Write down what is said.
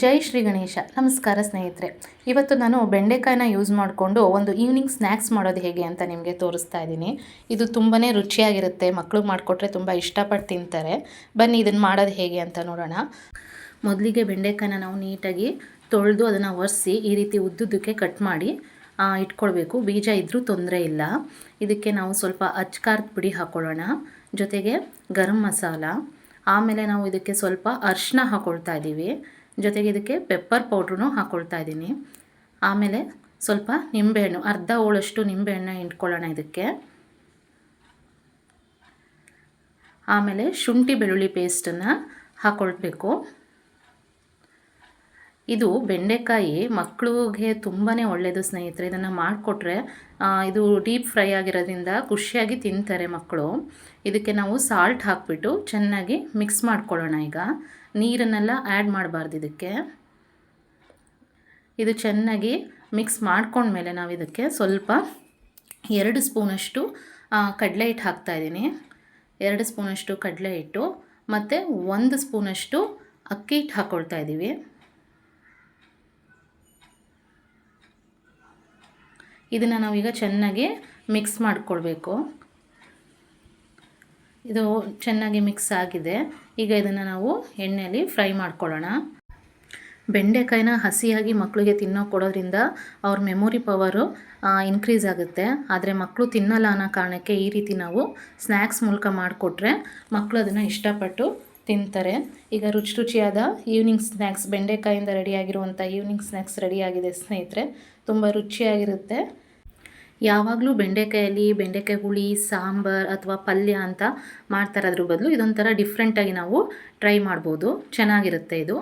ಜೈ ಶ್ರೀ ಗಣೇಶ. ನಮಸ್ಕಾರ ಸ್ನೇಹಿತರೆ. ಇವತ್ತು ನಾನು ಬೆಂಡೆಕಾಯಿನ ಯೂಸ್ ಮಾಡಿಕೊಂಡು ಒಂದು ಈವ್ನಿಂಗ್ ಸ್ನ್ಯಾಕ್ಸ್ ಮಾಡೋದು ಹೇಗೆ ಅಂತ ನಿಮಗೆ ತೋರಿಸ್ತಾ ಇದ್ದೀನಿ. ಇದು ತುಂಬಾ ರುಚಿಯಾಗಿರುತ್ತೆ ಮಕ್ಕಳು ಮಾಡಿಕೊಟ್ರೆ ತುಂಬ ಇಷ್ಟಪಟ್ಟು ತಿಂತಾರೆ. ಬನ್ನಿ ಇದನ್ನು ಮಾಡೋದು ಹೇಗೆ ಅಂತ ನೋಡೋಣ. ಮೊದಲಿಗೆ ಬೆಂಡೆಕಾಯಿನ ನಾವು ನೀಟಾಗಿ ತೊಳೆದು ಅದನ್ನು ಒರೆಸಿ ಈ ರೀತಿ ಉದ್ದುದ್ದಕ್ಕೆ ಕಟ್ ಮಾಡಿ ಇಟ್ಕೊಳ್ಬೇಕು. ಬೀಜ ಇದ್ದರೂ ತೊಂದರೆ ಇಲ್ಲ. ಇದಕ್ಕೆ ನಾವು ಸ್ವಲ್ಪ ಅಚ್ಕಾರದ ಪುಡಿ ಹಾಕ್ಕೊಳ್ಳೋಣ ಜೊತೆಗೆ ಗರಂ ಮಸಾಲ. ಆಮೇಲೆ ನಾವು ಇದಕ್ಕೆ ಸ್ವಲ್ಪ ಅರಿಶಿನ ಹಾಕ್ಕೊಳ್ತಾ ಇದ್ದೀವಿ. ಜೊತೆಗೆ ಇದಕ್ಕೆ ಪೆಪ್ಪರ್ ಪೌಡ್ರೂ ಹಾಕ್ಕೊಳ್ತಾ ಇದ್ದೀನಿ. ಆಮೇಲೆ ಸ್ವಲ್ಪ ನಿಂಬೆಹಣ್ಣು, ಅರ್ಧ ಹೋಳಷ್ಟು ನಿಂಬೆಹಣ್ಣು ಇಟ್ಕೊಳ್ಳೋಣ ಇದಕ್ಕೆ. ಆಮೇಲೆ ಶುಂಠಿ ಬೆಳ್ಳುಳ್ಳಿ ಪೇಸ್ಟನ್ನು ಹಾಕ್ಕೊಳ್ಬೇಕು ಇದು ಬೆಂಡೆಕಾಯಿ ಮಕ್ಕಳಿಗೆ ತುಂಬಾ ಒಳ್ಳೆಯದು ಸ್ನೇಹಿತರೆ, ಇದನ್ನು ಮಾಡಿಕೊಟ್ರೆ ಇದು ಡೀಪ್ ಫ್ರೈ ಆಗಿರೋದ್ರಿಂದ ಖುಷಿಯಾಗಿ ತಿಂತಾರೆ ಮಕ್ಕಳು. ಇದಕ್ಕೆ ನಾವು ಸಾಲ್ಟ್ ಹಾಕಿಬಿಟ್ಟು ಚೆನ್ನಾಗಿ ಮಿಕ್ಸ್ ಮಾಡ್ಕೊಳ್ಳೋಣ ಈಗ. ನೀರನ್ನೆಲ್ಲ ಆ್ಯಡ್ ಮಾಡಬಾರ್ದು ಇದಕ್ಕೆ. ಇದು ಚೆನ್ನಾಗಿ ಮಿಕ್ಸ್ ಮಾಡ್ಕೊಂಡ್ಮೇಲೆ ನಾವು ಇದಕ್ಕೆ ಸ್ವಲ್ಪ ಎರಡು ಸ್ಪೂನಷ್ಟು ಕಡಲೆ ಹಿಟ್ಟು ಹಾಕ್ತಾಯಿದ್ದೀನಿ ಎರಡು ಸ್ಪೂನಷ್ಟು ಕಡಲೆ ಹಿಟ್ಟು ಮತ್ತು ಒಂದು ಸ್ಪೂನಷ್ಟು ಅಕ್ಕಿ ಹಿಟ್ಟು ಹಾಕ್ಕೊಳ್ತಾ ಇದ್ದೀವಿ. ಇದನ್ನು ನಾವೀಗ ಚೆನ್ನಾಗಿ ಮಿಕ್ಸ್ ಮಾಡಿಕೊಳ್ಬೇಕು. ಇದು ಚೆನ್ನಾಗಿ ಮಿಕ್ಸ್ ಆಗಿದೆ. ಈಗ ಇದನ್ನು ನಾವು ಎಣ್ಣೆಯಲ್ಲಿ ಫ್ರೈ ಮಾಡ್ಕೊಳ್ಳೋಣ. ಬೆಂಡೆಕಾಯಿನ ಹಸಿಯಾಗಿ ಮಕ್ಕಳಿಗೆ ತಿನ್ನೋ ಕೊಡೋದ್ರಿಂದ ಅವ್ರ ಮೆಮೊರಿ ಪವರು ಇನ್ಕ್ರೀಸ್ ಆಗುತ್ತೆ. ಆದರೆ ಮಕ್ಕಳು ತಿನ್ನಲ್ಲ ಅನ್ನೋ ಕಾರಣಕ್ಕೆ ಈ ರೀತಿ ನಾವು ಸ್ನ್ಯಾಕ್ಸ್ ಮೂಲಕ ಮಾಡಿಕೊಟ್ರೆ ಮಕ್ಕಳು ಅದನ್ನು ಇಷ್ಟಪಟ್ಟು ತಿಂತಾರೆ. ಈಗ ರುಚಿ ರುಚಿಯಾದ ಈವ್ನಿಂಗ್ ಸ್ನ್ಯಾಕ್ಸ್ ಬೆಂಡೆಕಾಯಿಂದ ರೆಡಿಯಾಗಿರುವಂಥ ಈವ್ನಿಂಗ್ ಸ್ನ್ಯಾಕ್ಸ್ ರೆಡಿಯಾಗಿದೆ ಸ್ನೇಹಿತರೆ. ತುಂಬ ರುಚಿಯಾಗಿರುತ್ತೆ. ಯಾವಾಗಲೂ ಬೆಂಡೆಕಾಯಲ್ಲಿ ಬೆಂಡೆಕಾಯಿ ಹುಳಿ, ಸಾಂಬಾರ್ ಅಥವಾ ಪಲ್ಯ ಅಂತ ಮಾಡ್ತಾರೆ ಅದ್ರ ಬದಲು ಇದೊಂಥರ ಡಿಫ್ರೆಂಟಾಗಿ ನಾವು ಟ್ರೈ ಮಾಡ್ಬೋದು. ಚೆನ್ನಾಗಿರುತ್ತೆ ಇದು.